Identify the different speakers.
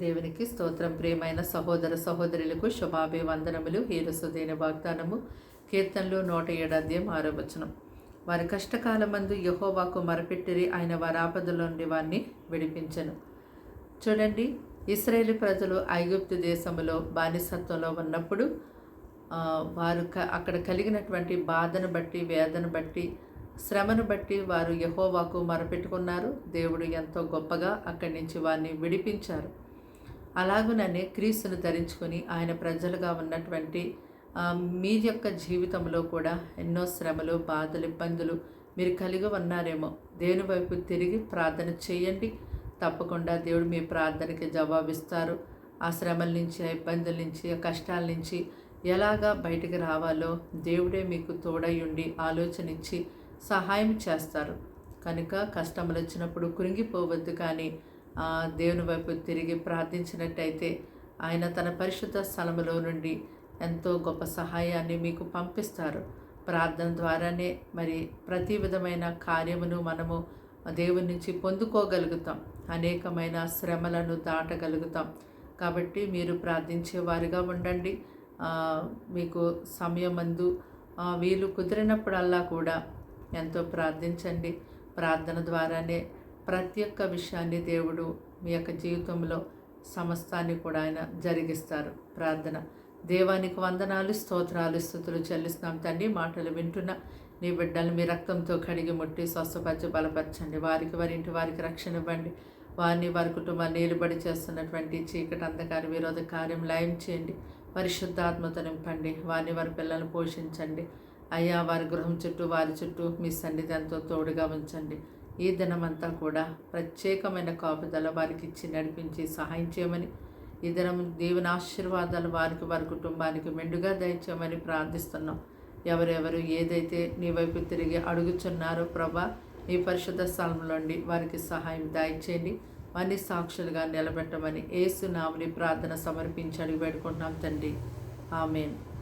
Speaker 1: దేవునికి స్తోత్రం. ప్రేమైన సహోదర సహోదరులకు శుభాభివందనములు హీరసుదైన వాగ్దానము? కీర్తనలు నూట ఏడు అధ్యాయం ఆరో వచనం. వారి కష్టకాలమందు యహోవాకు మరపెట్టిరి ఆయన వారి ఆపదలో నుండి వారిని విడిపించను. చూడండి ఇస్రాయేల్ ప్రజలు ఐగుప్తు దేశంలో బానిసత్వంలో ఉన్నప్పుడు వారు క అక్కడ కలిగినటువంటి బాధను బట్టి వేదన బట్టి శ్రమను బట్టి వారు యహోవాకు మరపెట్టుకున్నారు. దేవుడు ఎంతో గొప్పగా అక్కడి నుంచి వారిని విడిపించారు. అలాగుననే క్రీస్తును ధరించుకొని ఆయన ప్రజలుగా ఉన్నటువంటి మీ యొక్క జీవితంలో కూడా ఎన్నో శ్రమలు బాధలు ఇబ్బందులు మీరు కలిగి ఉన్నారేమో దేవుని వైపు తిరిగి ప్రార్థన చేయండి. తప్పకుండా దేవుడు మీ ప్రార్థనకి జవాబిస్తారు. ఆ శ్రమల నుంచి ఆ ఇబ్బందుల నుంచి ఆ కష్టాల నుంచి ఎలాగా బయటికి రావాలో దేవుడే మీకు తోడై ఉండి ఆలోచన ఇచ్చి సహాయం చేస్తారు. కనుక కష్టములు వచ్చినప్పుడు కృంగిపోవద్దు కానీ దేవుని వైపు తిరిగి ప్రార్థించినట్టయితే ఆయన తన పరిశుద్ధ స్థలములో నుండి ఎంతో గొప్ప సహాయాన్ని మీకు పంపిస్తారు. ప్రార్థన ద్వారానే మరి ప్రతి విధమైన కార్యమును మనము దేవుని నుంచి పొందుకోగలుగుతాం. అనేకమైన శ్రమలను దాటగలుగుతాం. కాబట్టి మీరు ప్రార్థించే వారిగా ఉండండి. మీకు సమయమందు ఆ, వీలు కుదిరినప్పుడల్లా కూడా ఎంతో ప్రార్థించండి. ప్రార్థన ద్వారానే ప్రతి ఒక్క విషయాన్ని దేవుడు మీ యొక్క జీవితంలో సమస్తాన్ని కూడా ఆయన జరిగిస్తారు. ప్రార్థన. దేవానికి వందనాలు స్తోత్రాలు స్థుతులు చెల్లిస్తున్నాం తండ్రి. మాటలు వింటున్న నీ బిడ్డలు మీ రక్తంతో కడిగి ముట్టి స్వస్థపరిచి బలపరచండి. వారికి వారి ఇంటి వారికి రక్షణ ఇవ్వండి. వారిని వారి కుటుంబాన్ని నిలబడి చేస్తున్నటువంటి చీకటి అంధకార విరోధ కార్యం లయం చేయండి. పరిశుద్ధాత్మత నింపండి. వారిని వారి పిల్లలను పోషించండి. అయ్యా వారి గృహం చుట్టూ వారి చుట్టూ మీ సన్నిధితో తోడుగా ఉంచండి. ఈ దినమంతా కూడా ప్రత్యేకమైన కాపుదల వారికి ఇచ్చి నడిపించి సహాయం చేయమని ఈ దినం దేవుని ఆశీర్వాదాలు వారికి వారి కుటుంబానికి మెండుగా దయచేయమని ప్రార్థిస్తున్నాం. ఎవరెవరు ఏదైతే నీ వైపు తిరిగి అడుగుచున్నారో ప్రభా నీ పరిశుద్ధ స్థలంలోండి వారికి సహాయం దయచేయండి. వారిని సాక్షులుగా నిలబెట్టమని ఏసునామని ప్రార్థన సమర్పించి అడిగి పెట్టుకుంటున్నాం తండ్రి. ఆమెను.